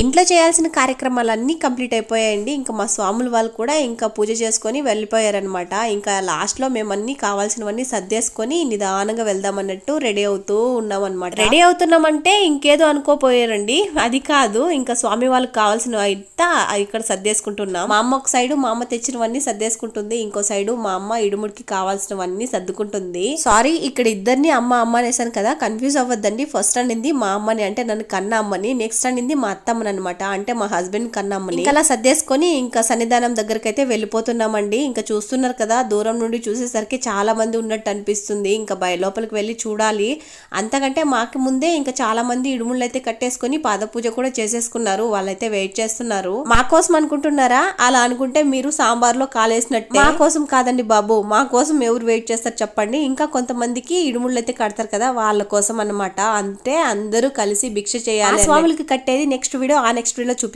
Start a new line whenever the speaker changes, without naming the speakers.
ఇంట్లో చేయాల్సిన కార్యక్రమాలన్నీ కంప్లీట్ అయిపోయాయండి. ఇంకా మా స్వాములు వాళ్ళు కూడా ఇంకా పూజ చేసుకొని వెళ్ళిపోయారనమాట ఇంకా లాస్ట్లో మేము అన్ని కావాల్సినవన్నీ సర్దేసుకొని నిదానంగా వెళ్దాం అన్నట్టు రెడీ అవుతూ ఉన్నాం అనమాట రెడీ అవుతున్నామంటే ఇంకేదో అనుకోపోయారండి. అది కాదు ఇంకా స్వామి వాళ్ళకి కావాల్సిన అయితే ఇక్కడ సర్దేసుకుంటున్నాం. మా అమ్మ ఒక సైడు మా అమ్మ తెచ్చినవన్నీ సర్దేసుకుంటుంది. ఇంకో సైడు మా అమ్మ ఇడుముడికి కావాల్సినవన్నీ సర్దుకుంటుంది. సారీ ఇక్కడ ఇద్దరిని అమ్మ అమ్మ అనేసాను కదా. కన్ఫ్యూజ్ అవ్వద్దండి. ఫస్ట్ అనింది మా అమ్మని అంటే నన్ను కన్న అమ్మని నెక్స్ట్ అనింది మా అత్తమ్మ అనమాట అంటే మా హస్బెండ్ కన్న అమ్మని ఇంకా అలా సర్దేసుకొని ఇంకా సన్నిధానం దగ్గరికి అయితే వెళ్ళిపోతున్నామండి. ఇంకా చూస్తున్నారు కదా దూరం నుండి చూసేసరికి చాలా మంది ఉన్నట్టు అనిపిస్తుంది. ఇంకా బయ లోపలికి వెళ్ళి చూడాలి. అంతకంటే మాకు ముందే ఇంకా చాలా మంది ఇడుముళ్ళు అయితే కట్టేసుకొని పాద పూజ కూడా చేసేసుకున్నారు. వాళ్ళైతే వెయిట్ చేస్తున్నారు. మా కోసం అనుకుంటున్నారా? అలా అనుకుంటే మీరు సాంబార్లో కాలేసినట్టు. మా కోసం కాదండి బాబు. మా కోసం ఎవరు వెయిట్ చేస్తారు చెప్పండి. ఇంకా కొంతమందికి ఇడుముళ్ళు అయితే కడతారు కదా వాళ్ళ కోసం అన్నమాట. అంటే అందరూ కలిసి భిక్ష చేయాలి స్వాములకి కట్టేది నెక్స్ట్ వీడియో ఆ నెక్స్ట్ వీడియోలో చూపి